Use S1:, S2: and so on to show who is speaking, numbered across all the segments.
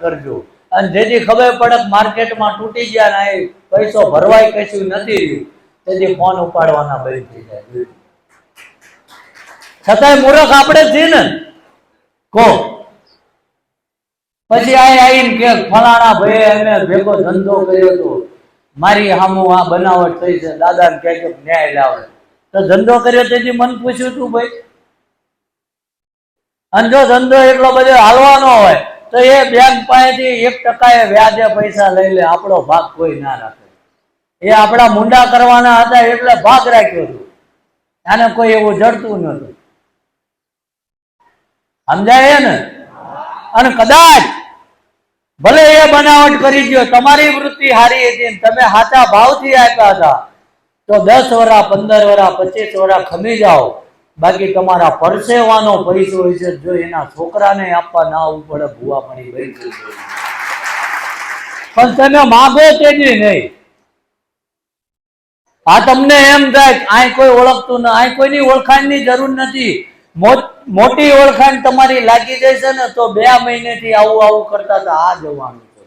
S1: કરજો. અને જેથી ખબર પડે માર્કેટમાં તૂટી ગયા ને પૈસો ભરવાય કશું નથી. રહ્યું તેથી ફોન ઉપાડવાના બંધ થઈ જાય. છતાંય મૂર્ખ આપણે જ ને. કો પછી આ આવીને કે ફલાણા ભાઈ એને ભેગો ધંધો કર્યો હતો મારી સામું આ બનાવટ થઈ છે. દાદાને કહે કે ન્યાય લાવે. તો ધંધો કર્યો તેથી મન પૂછ્યું તું ભાઈ. અને જો ધંધો એટલો બધો હાલવાનો હોય તો એ બેંક પાસેથી એક ટકાએ વ્યાજે પૈસા લઈ લે, આપણો ભાગ કોઈ ના રાખે. એ આપણા મુંડા કરવાના હતા એટલે ભાગ રાખ્યો હતો. આને કોઈ એવું જડતું નતું સમજાય ને અને કદાચ ભલે એ બનાવટ કરી ગયો, તમારી વૃત્તિ સારી હતી તમે સાચા ભાવથી આપ્યા હતા, તો દસ વરા, પંદર વરા, પચીસ વરા ખમી જાઓ. બાકી તમારા પરસેવાનો પૈસો હોય છે, જો એના છોકરાને આપવા ના આવવું પડે, ભૂવા પડી ગઈ. પણ તમે માગો તેની નહીં. આ તમને એમ થાય અહીં કોઈ ઓળખતું ના આ કોઈની ઓળખાણની જરૂર નથી. મોટી ઓળખાણ તમારી લાગી જશે ને, તો બે મહિનેથી આવું આવું કરતા હતા આ જવાનું છે.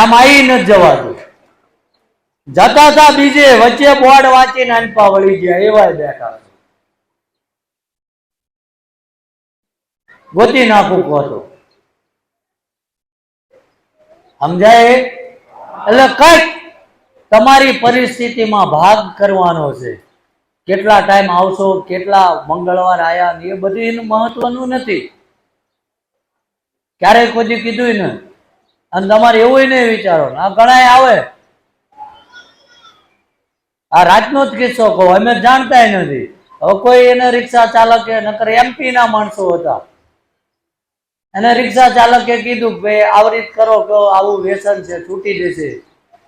S1: આમ આવી નથી જવાતું જતા હતા બીજે વચ્ચે બોર્ડ વાંચીને અનપા વળી ગયા એવા બેઠા. ગોતી નાખું કહો તો સમજાય? એટલે કંઈક તમારી પરિસ્થિતિમાં ભાગ કરવાનો છે. કેટલા ટાઈમ આવશો, કેટલા મંગળવાર આયા એ બધું એનું મહત્વનું નથી. ક્યારેય કોઈ કીધું ને અને તમારે એવું નહીં વિચારો આ ઘણા આવે. આ રાતનો જ કિસ્સો કહો, અમે જાણતા નથી. હવે કોઈ એને રિક્ષા ચાલકે, નકર એમપી ના માણસો હતા. અને રિક્ષા ચાલકે કીધું કે ભાઈ આવી રીત કરો કે આવું વ્યસન છે છૂટી જશે.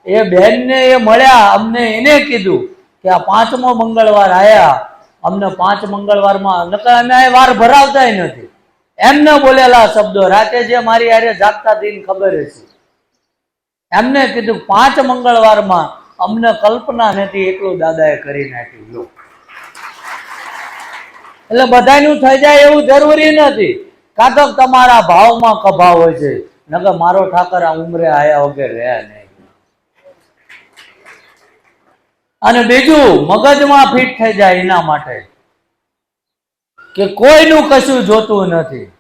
S1: એ બેનને એ મળ્યા, અમને એને કીધું કે આ પાંચમો મંગળવાર આયા. અમને પાંચ મંગળવારમાં નકર અમે આ વાર ભરાવતા નથી. એમને બોલેલા શબ્દો રાતે જે મારી આરે જાગતા દિન ખબર છે એમને કીધું પાંચ મંગળવારમાં અમને કલ્પના નથી, એટલું દાદાએ કરી નાખ્યું. એટલે બધાનું થઈ જાય એવું જરૂરી નથી. કાં તો તમારા ભાવમાં કભાવ હોય છે. નકર મારો ઠાકર આ ઉમરે આયા વગર રહ્યા નહીં. અને બીજું, મગજમાં ફિટ થઈ જાય એના માટે. કે કોઈનું કશું જોતું નથી.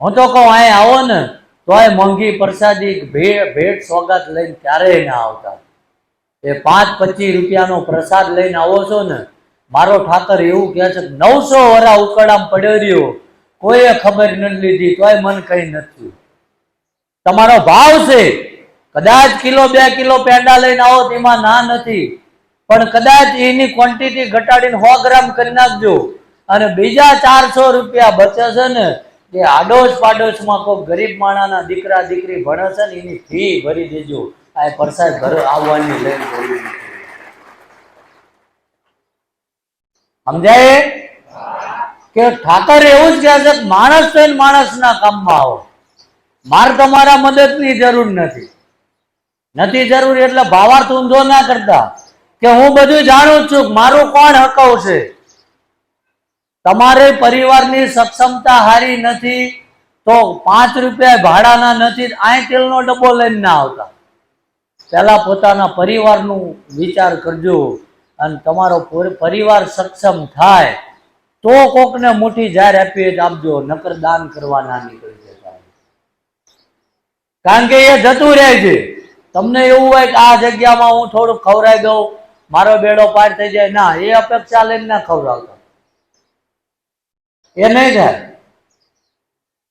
S1: હું તો કહું અહીં આવો ને તો આ મોંઘી પ્રસાદી ભેટ ભેટ સોગાત લઈને ક્યારેય ના આવતા. એ પાંચ પચીસ રૂપિયાનો પ્રસાદ લઈને આવો છો ને, મારો ઠાકર એવું કહે છે નવસો વરા ઉકળામ પડ્યો રહ્યો. કોઈએ ખબર નથી લીધી, તોય મન કઈ નથી. તમારો ભાવ છે. કદાચ કિલો, બે કિલો પેંડા લઈને આવો, તેમાં ના નથી. પણ કદાચ એની ક્વોન્ટિટી ઘટાડીને સો ગ્રામ કરી નાખજો. અને બીજા ચારસો રૂપિયા બચે છે ને, એ આડોશ પાડોશમાં કોઈ ગરીબ માણાના દીકરા, દીકરી ભણે છે ને, એની ફી ભરી દેજો. આ પ્રસાદ ઘર આવવાની લઈને સમજાય? કે ઠાકર એવું જ કહે છે, માણસ થઈને માણસના કામમાં આવો. મારે તમારા મદદની જરૂર નથી. નથી જરૂર એટલે ભાવાર્થ ઊંધો ના કરતા. કે હું બધું જાણું છું મારું કોણ હકવશે. તમારે પરિવારની સક્ષમતા હારી નથી, તો પાંચ રૂપિયા ભાડાના નથી, આય તેલનો ડબ્બો લઈને ના આવતા. પહેલા પોતાના પરિવારનું વિચાર કરજો અને તમારો પર- પરિવાર સક્ષમ થાય. તો કોકને મોટી જાહેર આપી આપજો, નકર દાન કરવા ના નીકળી જતા કારણ કે એ જતું રહે છે. તમને એવું હોય કે આ જગ્યામાં હું થોડુંક ખવરાઈ દઉં, મારો બેડો પાર થઈ જાય, ના, એ અપેક્ષા લઈને ના ખવડાવતા. એ નહીં થાય.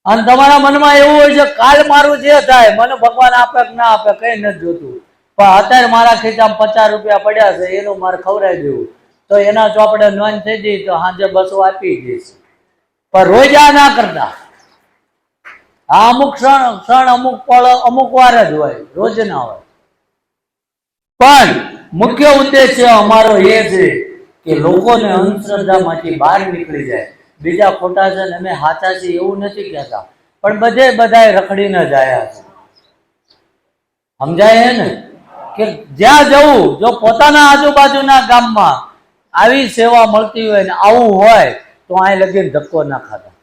S1: અને તમારા મનમાં એવું હોય છે, કાલ મારું જે થાય, મને ભગવાન આપે કે ના આપે, કઈ નથી જોતું. પણ અત્યારે મારા ખીચામાં પચાસ રૂપિયા પડ્યા છે, એનું મારે ખવરાઈ દેવું. તો એના ચોપડે નોંધ થઈ જઈ તો સાંજે બસો આપી દઈશ. પણ રોજ આ ના કરતા. આ અમુક ક્ષણ ક્ષણ અમુક પળ, અમુક વાર જ હોય, રોજ ના હોય. પણ મુખ્ય ઉદ્દેશ્ય અમારો એ છે કે લોકોને અંધશ્રદ્ધામાંથી બહાર નીકળી જાય. બીજા ખોટા છે ને અમે સાચા છે એવું નથી કહેતા. પણ બધે બધાએ રખડીને જ આયા છે. સમજાય ને? કે જ્યાં જવું, જો પોતાના આજુબાજુના ગામમાં આવી સેવા મળતી હોય ને આવું હોય તો અહીં લગીને ધક્કો ના ખાતા